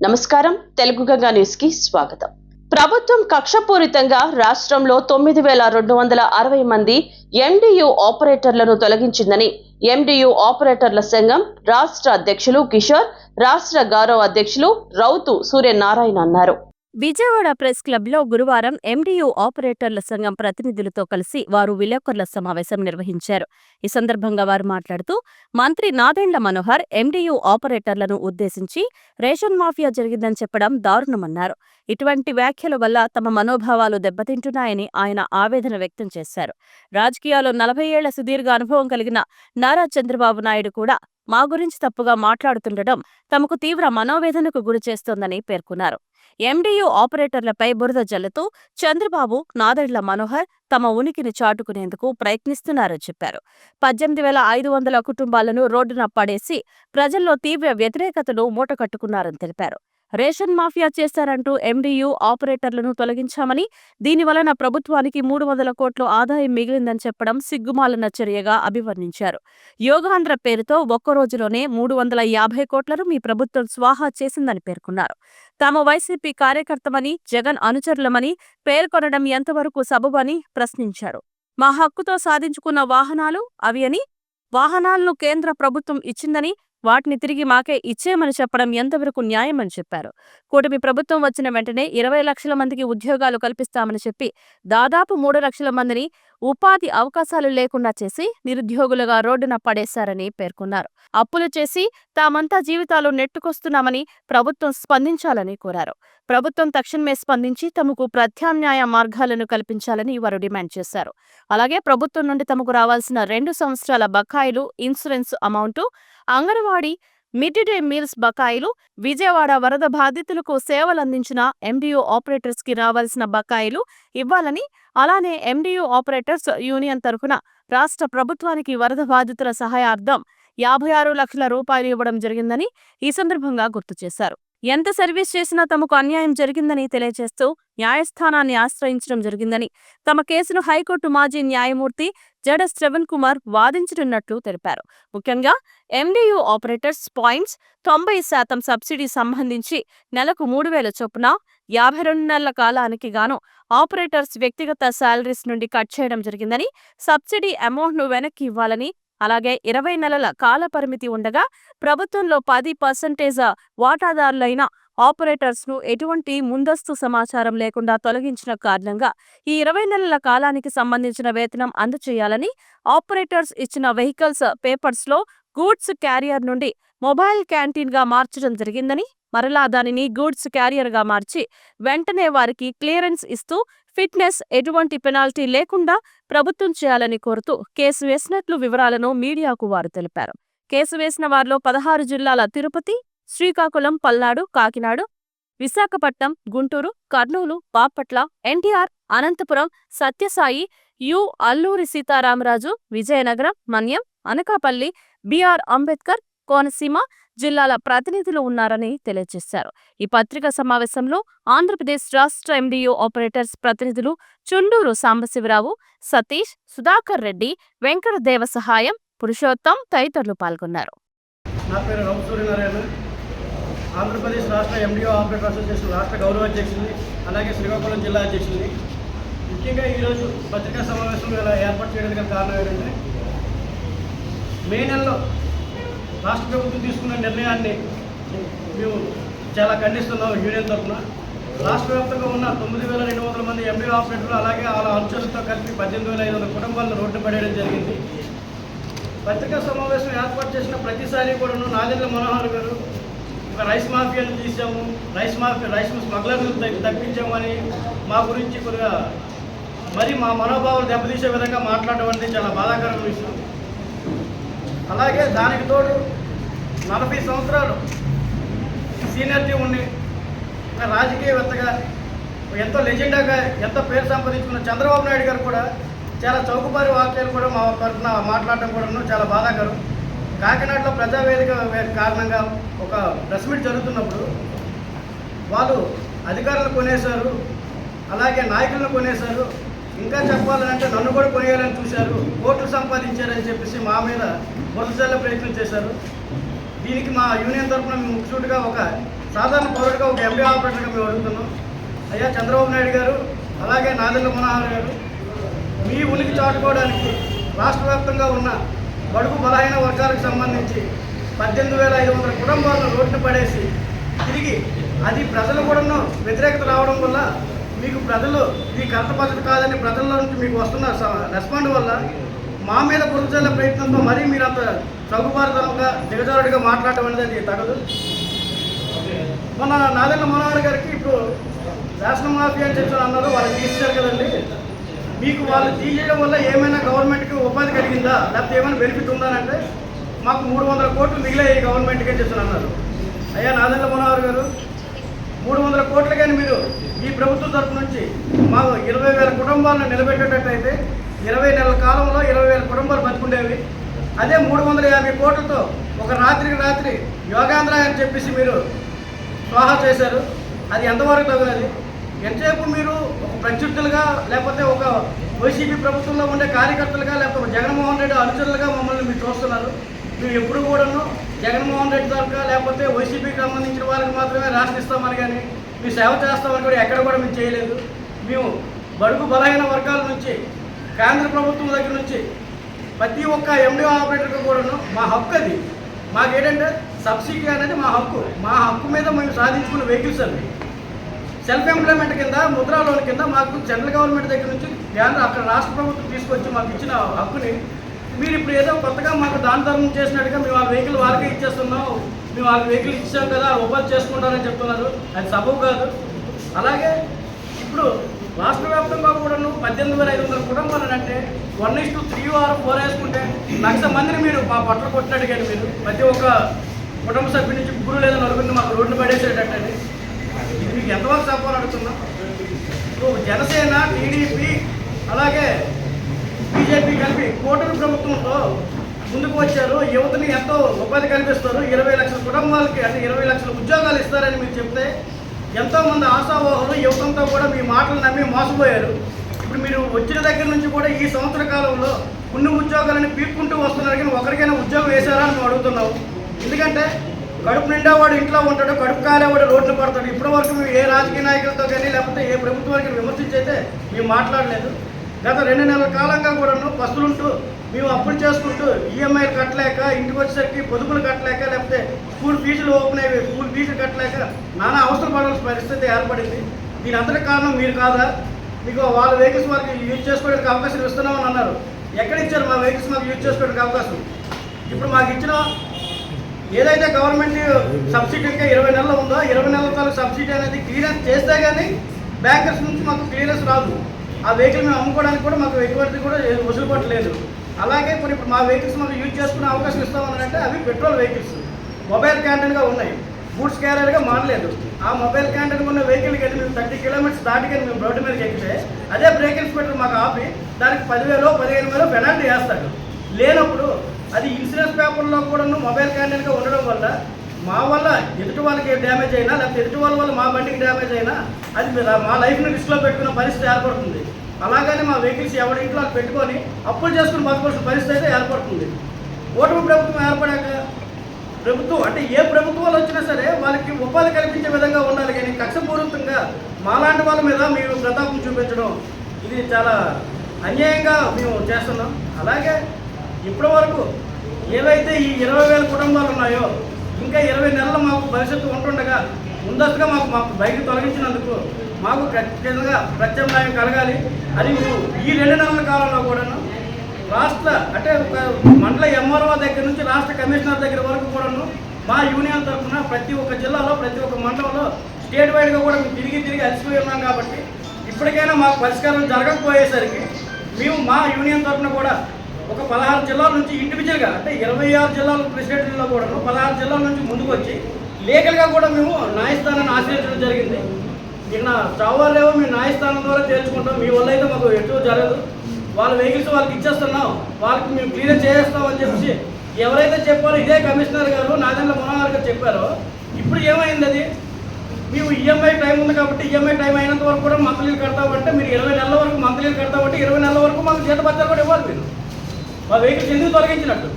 నమస్కారం. తెలుగు గంగా న్యూస్కి స్వాగతం. ప్రభుత్వం కక్షపూరితంగా రాష్ట్రంలో తొమ్మిది వేల రెండు వందల అరవై మంది ఎండియు ఆపరేటర్లను తొలగించిందని ఎండియు ఆపరేటర్ల సంఘం రాష్ట్ర అధ్యక్షులు కిషోర్ రాష్ట్ర గౌరవ అధ్యక్షులు రౌతు సూర్యనారాయణ అన్నారు. విజయవాడ ప్రెస్ క్లబ్లో గురువారం ఎండియు ఆపరేటర్ల సంఘం ప్రతినిధులతో కలిసి వారు విలేకరుల సమావేశం నిర్వహించారు. ఈ సందర్భంగా వారు మాట్లాడుతూ మంత్రి నాదెండ్ల మనోహర్ ఎండియు ఆపరేటర్లను ఉద్దేశించి రేషన్ మాఫియా జరిగిందని చెప్పడం దారుణమన్నారు. ఇటువంటి వ్యాఖ్యల వల్ల తమ మనోభావాలు దెబ్బతింటున్నాయని ఆయన ఆవేదన వ్యక్తం చేశారు. రాజకీయాల్లో నలభై ఏళ్ళ సుదీర్ఘ అనుభవం కలిగిన నారా చంద్రబాబు నాయుడు కూడా మా గురించి తప్పుగా మాట్లాడుతుండటం తమకు తీవ్ర మనోవేదనకు గురిచేస్తోందని పేర్కొన్నారు. ఎండియు ఆపరేటర్లపై బురద జల్లుతూ చంద్రబాబు నాదెళ్ళ మనోహర్ తమ ఉనికిని చాటుకునేందుకు ప్రయత్నిస్తున్నారని చెప్పారు. పద్దెనిమిది వేల ఐదు వందల కుటుంబాలను రోడ్డున పడేసి ప్రజల్లో తీవ్ర వ్యతిరేకతను మూటకట్టుకున్నారని తెలిపారు. రేషన్ మాఫియా చేశారంటూ ఎండియు ఆపరేటర్లను తొలగించామని దీని వలన ప్రభుత్వానికి మూడు వందల కోట్ల ఆదాయం మిగిలిందని చెప్పడం సిగ్గుమాలిన చర్యగా అభివర్ణించారు. యోగాంధ్ర పేరుతో ఒక్క రోజులోనే మూడు వందల యాభై కోట్లను మీ ప్రభుత్వం స్వాహా చేసిందని పేర్కొన్నారు. తాము వైసీపీ కార్యకర్తమని జగన్ అనుచరులమని పేర్కొనడం ఎంతవరకు సబబని ప్రశ్నించారు. మా హక్కుతో సాధించుకున్న వాహనాలు అవి అని వాహనాలను కేంద్ర ప్రభుత్వం ఇచ్చిందని వాటిని తిరిగి మాకే ఇచ్చేయమని చెప్పడం ఎంతవరకు న్యాయమని చెప్పారు. కూటమి ప్రభుత్వం వచ్చిన వెంటనే ఇరవై లక్షల మందికి ఉద్యోగాలు కల్పిస్తామని చెప్పి దాదాపు మూడు లక్షల మందిని ఉపాధి అవకాశాలు లేకుండా చేసి నిరుద్యోగులుగా రోడ్డున పడేశారని పేర్కొన్నారు. అప్పులు చేసి తామంతా జీవితాలు నెట్టుకొస్తున్నామని ప్రభుత్వం స్పందించాలని కోరారు. ప్రభుత్వం తక్షణమే స్పందించి తమకు ప్రత్యామ్నాయ మార్గాలను కల్పించాలని వారు డిమాండ్ చేశారు. అలాగే ప్రభుత్వం నుండి తమకు రావాల్సిన రెండు సంవత్సరాల బకాయిలు insurance amount anganwadi mid day meals బకాయిలు విజయవాడ వరద బాధితులకు సేవలందించిన ఎండియు ఆపరేటర్స్కి రావాల్సిన బకాయిలు ఇవ్వాలని అలానే ఎండియు ఆపరేటర్స్ యూనియన్ తరఫున రాష్ట్ర ప్రభుత్వానికి వరద బాధితుల సహాయార్థం యాభై ఆరు లక్షల రూపాయలు ఇవ్వడం జరిగిందని ఈ సందర్భంగా గుర్తు చేశారు. ఎంత సర్వీస్ చేసినా తమకు అన్యాయం జరిగిందని తెలియజేస్తూ న్యాయస్థానాన్ని ఆశ్రయించడం జరిగిందని తమ కేసును హైకోర్టు మాజీ న్యాయమూర్తి జడ శ్రవణ్ కుమార్ వాదించనున్నట్లు తెలిపారు. ముఖ్యంగా ఎండియు ఆపరేటర్స్ పాయింట్స్ తొంభై శాతం సబ్సిడీ సంబంధించి నెలకు మూడు వేల చొప్పున యాభై రెండు నెలల కాలానికి గాను ఆపరేటర్స్ వ్యక్తిగత శాలరీస్ నుండి కట్ చేయడం జరిగిందని సబ్సిడీ అమౌంట్ను వెనక్కి ఇవ్వాలని అలాగే ఇరవై నెలల కాల పరిమితి ఉండగా ప్రభుత్వంలో పది పర్సెంటేజ్ వాటాదారులైన ఆపరేటర్స్ను ఎటువంటి ముందస్తు సమాచారం లేకుండా తొలగించిన కారణంగా ఈ ఇరవై నెలల కాలానికి సంబంధించిన వేతనం అందచేయాలని ఆపరేటర్స్ ఇచ్చిన వెహికల్స్ పేపర్స్లో గూడ్స్ క్యారియర్ నుండి మొబైల్ క్యాంటీన్గా మార్చడం జరిగిందని మరలా దానిని గూడ్స్ క్యారియర్గా మార్చి వెంటనే వారికి క్లియరెన్స్ ఇస్తూ ఫిట్నెస్ ఎటువంటి పెనాల్టీ లేకుండా ప్రభుత్వం చేయాలని కోరుతూ కేసు వేసినట్లు వివరాలను మీడియాకు వారు తెలిపారు. కేసు వేసిన వారిలో పదహారు జిల్లాల తిరుపతి శ్రీకాకుళం పల్నాడు కాకినాడ విశాఖపట్నం గుంటూరు కర్నూలు బాపట్ల ఎన్టీఆర్ అనంతపురం సత్యసాయి యు అల్లూరి సీతారామరాజు విజయనగరం మన్యం అనకాపల్లి బిఆర్ అంబేద్కర్ కోనసీమ జిల్లాల ప్రతినిధులు ఉన్నారని తెలియజేశారు. ఈ పత్రికా సమావేశంలో ఆంధ్రప్రదేశ్ రాష్ట్ర ఎండియో ఆపరేటర్స్ ప్రతినిధులు చుండూరు సాంబశివరావు సతీష్ సుధాకర్ రెడ్డి వెంకట దేవ సహాయం పురుషోత్తం తదితరులు పాల్గొన్నారు. నా పేరు సూర్యనారాయణ ఆంధ్రప్రదేశ్ రాష్ట్ర ఎండియో ఆపరేటర్ అసోసియేషన్ రాష్ట్ర గౌరవ అధ్యక్షుడిని అలాగే శ్రీకాకుళం జిల్లా అధ్యక్షుడిని. ముఖ్యంగా ఈరోజు పత్రికా సమావేశం ఇలా ఏర్పాటు చేయడానికి కారణం ఏంటంటే మే నెలలో రాష్ట్ర ప్రభుత్వం తీసుకున్న నిర్ణయాన్ని మేము చాలా ఖండిస్తున్నాం యూనియన్ తరఫున. రాష్ట్ర వ్యాప్తంగా ఉన్న తొమ్మిది వేల రెండు వందల మంది ఎండిఓ ఆపరేటర్లు అలాగే వాళ్ళ అంచులతో కలిపి పద్దెనిమిది వేల ఐదు వందల కుటుంబాలను రోడ్డు పడేయడం జరిగింది. పత్రికా సమావేశం ఏర్పాటు చేసిన ప్రతిసారి కూడా నాదెండ్ల మనోహర్ గారు ఒక రైస్ మాఫియాను తీసాము రైస్ మాఫియా రైస్ స్మగ్లర్లు తప్పి- తప్పించామని మా గురించి కొద్దిగా మరి మా మనోభావాలు దెబ్బతీసే విధంగా మాట్లాడడం అనేది చాలా బాధాకరమైన విషయం. అలాగే దానికి తోడు నలభై సంవత్సరాలు సీనియర్టీ ఉండి ఒక రాజకీయవేత్తగా ఎంతో లెజెండాగా ఎంతో పేరు సంపాదించుకున్న చంద్రబాబు నాయుడు గారు కూడా చాలా చౌకబారి వాక్యాలు కూడా మా తరఫున మాట్లాడటం కూడా చాలా బాధాకరం. కాకినాడలో ప్రజావేదిక కారణంగా ఒక ప్రెస్ మీట్ జరుగుతున్నప్పుడు వాళ్ళు అధికారులను కొనేశారు అలాగే నాయకులను కొనేశారు ఇంకా చెప్పాలంటే నన్ను కూడా కొనేయాలని చూశారు కోట్లు సంపాదించారని చెప్పేసి మా మీద బురద ప్రయత్నం చేశారు. దీనికి మా యూనియన్ తరఫున మేము ముఖ్యుడిగా ఒక సాధారణ పౌరుడిగా ఒక ఎంబీ ఆపరేటర్గా మేము అడుగుతున్నాం. అయ్యా చంద్రబాబు నాయుడు గారు అలాగే నాదెండ్ల మనోహర్ గారు మీ ఉనికి చాటుకోవడానికి రాష్ట్ర వ్యాప్తంగా ఉన్న బడుగు బలహీన వర్గాలకు సంబంధించి పద్దెనిమిది వేల ఐదు వందల కుటుంబాలను రోడ్డు పడేసి తిరిగి అది ప్రజలు కూడాను వ్యతిరేకత రావడం వల్ల మీకు ప్రజలు ఇది కరెక్ట్ పద్ధతి కాదని ప్రజల నుంచి మీకు వస్తున్న రెస్పాండ్ వల్ల మా మీద పురుచల్లే ప్రయత్నంతో మరీ మీరు అంత చౌకబారుతనంగా దిగజారుడిగా మాట్లాడటం అనేది అది తగదు. మొన్న నాదెల్ల మనోహర్ గారికి ఇప్పుడు రేషన్ మాఫీ అని చెప్పి అన్నారు వాళ్ళు తీసేశారు కదండి. మీకు వాళ్ళు తీసేయడం వల్ల ఏమైనా గవర్నమెంట్కి ఉపాధి కలిగిందా? లేకపోతే ఏమైనా బెనిఫిట్ ఉందానంటే మాకు మూడు వందల కోట్లు మిగిలాయి గవర్నమెంట్కి అని చెప్పి అన్నారు. అయ్యా నాదెల్ల మనోహర్ గారు మూడు వందల కోట్లు కానీ మీరు ఈ ప్రభుత్వం తరపు నుంచి మాకు ఇరవై వేల కుటుంబాలను నిలబెట్టేటట్టయితే ఇరవై నెలల కాలంలో ఇరవై వేల కుటుంబాలు బతుకుండేవి. అదే మూడు వందల యాభై కోట్లతో ఒక రాత్రికి రాత్రి యోగాంధ్ర అని చెప్పేసి మీరు స్వాహా చేశారు. అది ఎంతవరకు తగినది? ఎంతసేపు మీరు ఒక ప్రత్యర్థులుగా లేకపోతే ఒక వైసీపీ ప్రభుత్వంలో ఉండే కార్యకర్తలుగా లేకపోతే జగన్మోహన్ రెడ్డి అనుచరులుగా మమ్మల్ని మీరు చూస్తున్నారు. మీరు ఎప్పుడు కూడాను జగన్మోహన్ రెడ్డి తరఫుగా లేకపోతే వైసీపీకి సంబంధించిన వాళ్ళకి మాత్రమే రాష్ట్రిస్తామని కానీ మీ సేవ చేస్తామని కూడా ఎక్కడ కూడా మేము చేయలేదు. మేము బడుగు బలహీన వర్గాల నుంచి కేంద్ర ప్రభుత్వం దగ్గర నుంచి ప్రతి ఒక్క ఎండిఓ ఆపరేటర్కి కూడాను మా హక్కు అది. మాకేంటంటే సబ్సిడీ అనేది మా హక్కు. మా హక్కు మీద మేము సాధించుకున్న వెహికల్స్ అవి. సెల్ఫ్ ఎంప్లాయ్మెంట్ కింద ముద్రా లోన్ కింద మాకు సెంట్రల్ గవర్నమెంట్ దగ్గర నుంచి కేంద్ర అక్కడ రాష్ట్ర ప్రభుత్వం తీసుకొచ్చి మాకు ఇచ్చిన హక్కుని మీరు ఇప్పుడు ఏదో కొత్తగా మాకు దాన ధర్మం చేసినట్టుగా మేము ఆ వెహికల్ వాళ్ళకే ఇచ్చేస్తున్నాం. మేము వాళ్ళ వెహికల్ ఇచ్చాం కదా ఓపెన్ చేసుకుంటారని చెప్తున్నారు. అది సబబు కాదు. అలాగే ఇప్పుడు రాష్ట్ర వ్యాప్తంగా కూడా పద్దెనిమిది వేల ఐదు వందల కుటుంబాలు అంటే one is two three or four వేసుకుంటే లక్ష మందిని మీరు మా పట్ల కొట్టినట్టు కానీ మీరు. ప్రతి ఒక్క కుటుంబ సభ్యుడి నుంచి గురు లేదా నలుగురిని మాకు రోడ్డు పడేసేటట్టండి ఇది మీకు ఎంతవరకు చెప్పాలని అడుగుతున్నా? ఇప్పుడు జనసేన టీడీపీ అలాగే బీజేపీ కలిపి కూటమి ప్రభుత్వంతో ముందుకు వచ్చారు. యువతని ఎంతో ఉపాధి కల్పిస్తారు ఇరవై లక్షల కుటుంబాలకి అంటే ఇరవై లక్షల ఉద్యోగాలు ఇస్తారని మీరు చెప్తే ఎంతో మంది ఆశావాహులు యువతంతో కూడా మీ మాటలు నమ్మి మోసపోయారు. ఇప్పుడు మీరు వచ్చిన దగ్గర నుంచి కూడా ఈ సంవత్సర కాలంలో ఉన్న ఉద్యోగాలని పీక్కుంటూ వస్తున్నారు కానీ ఒకరికైనా ఉద్యోగం వేశారా అని మేము ఎందుకంటే కడుపు నిండా వాడు ఇంట్లో ఉంటాడు కడుపు కాలేవాడు రోడ్లు పడతాడు. ఇప్పటి వరకు మేము ఏ రాజకీయ నాయకులతో కానీ లేకపోతే ఏ ప్రభుత్వానికి విమర్శించి అయితే మేము మాట్లాడలేదు. గత రెండు నెలల కాలంగా కూడాను బస్సులుంటూ మేము అప్పులు చేసుకుంటూ ఈఎంఐలు కట్టలేక ఇంటికి వచ్చేసరికి పొదుపులు కట్టలేక లేకపోతే స్కూల్ ఫీజులు ఓపెన్ అయ్యి స్కూల్ ఫీజులు కట్టలేక నానా అవసరం పడాల్సిన పరిస్థితి ఏర్పడింది. దీని అంతటి కారణం మీరు కాదా? మీకు వాళ్ళ వెహికల్స్ వాళ్ళకి యూజ్ చేసుకోవడానికి అవకాశం ఇస్తున్నామని అన్నారు. ఎక్కడ ఇచ్చారు మా వెహికల్స్ మాకు యూజ్ చేసుకోవడానికి అవకాశం? ఇప్పుడు మాకు ఇచ్చిన ఏదైతే గవర్నమెంట్ సబ్సిడీ ఇంకా ఇరవై నెలలు ఉందో ఇరవై నెలల తాలూకు సబ్సిడీ అనేది క్లియరెన్స్ చేస్తే కానీ బ్యాంకర్స్ నుంచి మాకు క్లియరెన్స్ రాదు. ఆ వెహికల్ మేము అమ్ముకోవడానికి కూడా మాకు ఎటువంటి కూడా ఏ- లేదు అలాగే కొన్ని ఇప్పుడు మా వెహికల్స్ మనం యూజ్ చేసుకునే అవకాశం ఇస్తామన్నారంటే అవి పెట్రోల్ వెహికల్స్ మొబైల్ క్యాంటీన్గా ఉన్నాయి. గూడ్స్ క్యారియర్గా మానలేదు ఆ మొబైల్ క్యాంటీన్ ఉన్న వెహికల్ వెళ్ళి మేము థర్టీ కిలోమీటర్స్ దాటికని మేము రోడ్డు మీదకి ఎక్కితే అదే బ్రేక్ ఇన్స్పెక్టర్ మాకు ఆపి దానికి పదివేలు పదిహేను వేలు పెనాల్టీ వేస్తాడు లేనప్పుడు అది ఇన్సూరెన్స్ పేపర్లో కూడా మొబైల్ క్యాంటీన్గా ఉండడం వల్ల మా వల్ల ఎదుటి వాళ్ళకి డ్యామేజ్ అయినా లేకపోతే ఎదుటి వాళ్ళ వల్ల మా బండికి డ్యామేజ్ అయినా అది మీరు- మా లైఫ్ని రిస్క్లో పెట్టుకున్న పరిస్థితి ఏర్పడుతుంది. అలాగని మా వెహికల్స్ ఎవరి ఇంట్లో పెట్టుకొని అప్పులు చేసుకుని బతకాల్సిన పరిస్థితి అయితే ఏర్పడుతుంది. ఓటమి ప్రభుత్వం ఏర్పడాక ప్రభుత్వం అంటే ఏ ప్రభుత్వాలు వచ్చినా సరే వాళ్ళకి ఉపాధి కల్పించే విధంగా ఉండాలి. కానీ కక్షపూరితంగా మాలాంటి వాళ్ళ మీద మీరు ప్రతాపం చూపించడం ఇది చాలా అన్యాయంగా మేము చేస్తున్నాం. అలాగే ఇప్పటి వరకు ఏవైతే ఈ ఇరవై వేల కుటుంబాలు ఉన్నాయో ఇంకా ఇరవై నెలలు మాకు భవిష్యత్తు ఉంటుండగా ముందస్తుగా మాకు మాకు బయట తొలగించినందుకు మాకు ఖచ్చితంగా ప్రత్యామ్నాయం కలగాలి. అది మేము ఈ రెండు నెలల కాలంలో కూడాను రాష్ట్ర అంటే ఒక మండల ఎంఆర్ఓ దగ్గర నుంచి రాష్ట్ర కమిషనర్ దగ్గర వరకు కూడాను మా యూనియన్ తరఫున ప్రతి ఒక్క జిల్లాలో ప్రతి ఒక్క మండలంలో స్టేట్ వైడ్గా కూడా మేము తిరిగి తిరిగి అలసిపోయి ఉన్నాం కాబట్టి ఇప్పటికైనా మాకు పరిష్కారం జరగకపోయేసరికి మేము మా యూనియన్ తరఫున కూడా ఒక పదహారు జిల్లాల నుంచి ఇండివిజువల్గా అంటే ఇరవై ఆరు జిల్లాల ప్రెసిడెంట్లో కూడాను పదహారు జిల్లాల నుంచి ముందుకు వచ్చి లీగల్గా కూడా మేము న్యాయస్థానాన్ని ఆశ్రయించడం జరిగింది. నిన్న చావాలేవో మేము న్యాయస్థానం ద్వారా తేల్చుకుంటాం. మీ వల్ల అయితే మాకు ఎటు జరగదు. వాళ్ళ వెహికల్స్ వాళ్ళకి ఇచ్చేస్తున్నాం. వాళ్ళకి మేము క్లియర్ చేసేస్తామని చెప్పేసి ఎవరైతే చెప్పారో ఇదే కమిషనర్ గారు నాదెండ్ల మనోహర్ గారు చెప్పారో ఇప్పుడు ఏమైంది అది? మేము ఈఎంఐ టైం ఉంది కాబట్టి ఈఎంఐ టైం అయినంత వరకు కూడా మంత్లీలు కడతామంటే మీరు ఇరవై నెలల వరకు మంత్లీలు కడతామంటే ఇరవై నెలల వరకు మాకు జీతపత్రాలు కూడా ఇవ్వాలి మీరు. మా వెహికల్స్ ఎందుకు తొలగించినట్టు?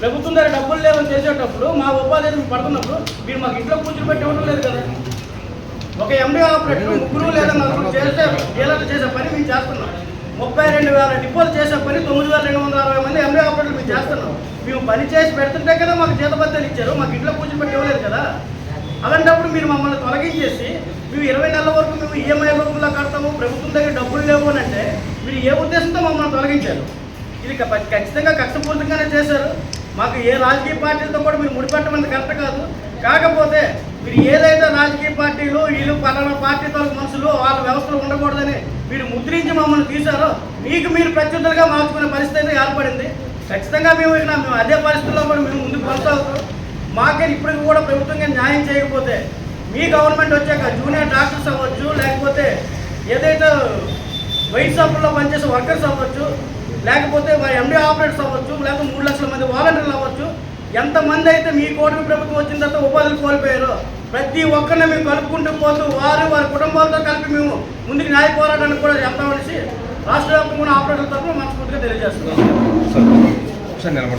ప్రభుత్వం దగ్గర డబ్బులు లేవని చేసేటప్పుడు మా ఉపాధి పడుతున్నప్పుడు మీరు మాకు ఇంట్లో కూర్చుని పెట్టి ఇవ్వడం లేదు కదా. ఒక ఎండి ఆపరేటర్ ముగ్గురు లేదా నలుగురు చేసే డీలర్లు చేసే పని మేము చేస్తున్నాం. ముప్పై రెండు వేల డిపోలు చేసే పని తొమ్మిది వేల రెండు వందల అరవై మంది ఎండి ఆపరేటర్లు మేము చేస్తున్నాం. మేము పని చేసి పెడుతుంటే కదా మాకు జీతబద్దలు ఇచ్చారు మాకు ఇంట్లో కూర్చోబెట్టి ఇవ్వలేదు కదా. అలాంటప్పుడు మీరు మమ్మల్ని తొలగించేసి మేము ఇరవై నెలల వరకు మేము ఈఎంఐ రూపంలో కడతాము ప్రభుత్వం దగ్గర డబ్బులు లేవు అని అంటే మీరు ఏ ఉద్దేశంతో మమ్మల్ని తొలగించారు? ఇది ఖచ్చితంగా కష్టపూరితంగానే చేశారు. మాకు ఏ రాజకీయ పార్టీలతో కూడా మీరు ముడిపెట్టమని కరెక్ట్ కాదు. కాకపోతే మీరు ఏదైతే రాజకీయ పార్టీలు వీళ్ళు పలానా పార్టీ తరపు మనుషులు వాళ్ళ వ్యవస్థలు ఉండకూడదని మీరు ముద్రించి మమ్మల్ని తీశారో మీకు మీరు ప్రత్యుత్తలుగా మార్చుకునే పరిస్థితి అయితే ఏర్పడింది. ఖచ్చితంగా మేము ఇక్కడ మేము అదే పరిస్థితుల్లో కూడా మేము ముందుకు కొనసాగుతాం మాకే ఇప్పటికి కూడా ప్రభుత్వంగా న్యాయం చేయకపోతే మీ గవర్నమెంట్ వచ్చాక జూనియర్ డాక్టర్స్ అవ్వచ్చు లేకపోతే ఏదైతే వైట్ షాపుల్లో పనిచేసే వర్కర్స్ అవ్వచ్చు లేకపోతే ఎండి ఆపరేటర్స్ అవ్వచ్చు లేకపోతే మూడు లక్షల మంది వాలంటీర్లు అవ్వచ్చు ఎంతమంది అయితే మీ కూటమి ప్రభుత్వం వచ్చిన తర్వాత ఉపాధులు కోల్పోయారో ప్రతి ఒక్కరిని మేము కలుపుకుంటూ పోతూ వారు వారి కుటుంబాలతో కలిపి మేము ముందుకు న్యాయ పోరాటానికి కూడా చెప్తామనేసి రాష్ట్ర వ్యాప్తంగా ఆపరేటర్ తరఫున మనస్ఫూర్తిగా తెలియజేస్తున్నాం. ఒకసారి